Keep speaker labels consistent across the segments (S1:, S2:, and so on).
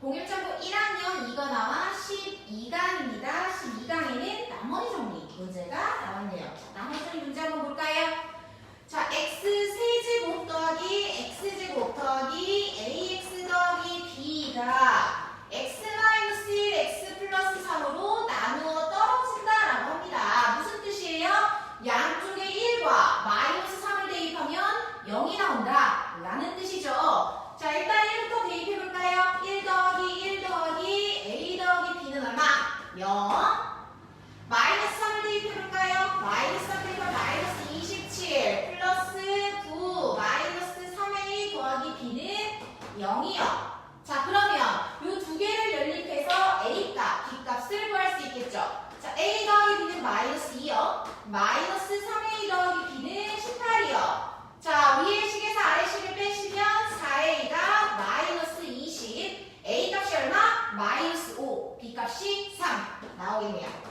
S1: 공일정보 1학년 이거 나와 12강입니다. 12강에는 나머지 정리 문제가 나왔네요. 자, 나머지 정리 문제 한번 볼까요? 자, x 세제곱 더하기 x제곱 더하기 ax 더하기 b가 x 마이너스 1, x 플러스 3으로 나누어 떨어진다라고 합니다. 무슨 뜻이에요? 양쪽에 1과 마이너스 3을 대입하면 0이 나온다 라는 뜻이죠. 자, 일단 1부터 대입해볼까요? 마이너스 3을 대입해볼까요? 마이너스 3대입하 마이너스 27 플러스 9 마이너스 3a 더하기 b는 0이요. 자 그러면 이 두 개를 연립해서 a값, b값을 구할 수 있겠죠. 자 a 더하기 b는 마이너스 2요. 마이너스 3a 더하기 b는 18이요. 자 위의 식에서 아래 식을 빼시면 4a가 마이너스 20, a 값이 얼마? 마이너스 5, b 값이 3 나오겠네요.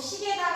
S1: 시계가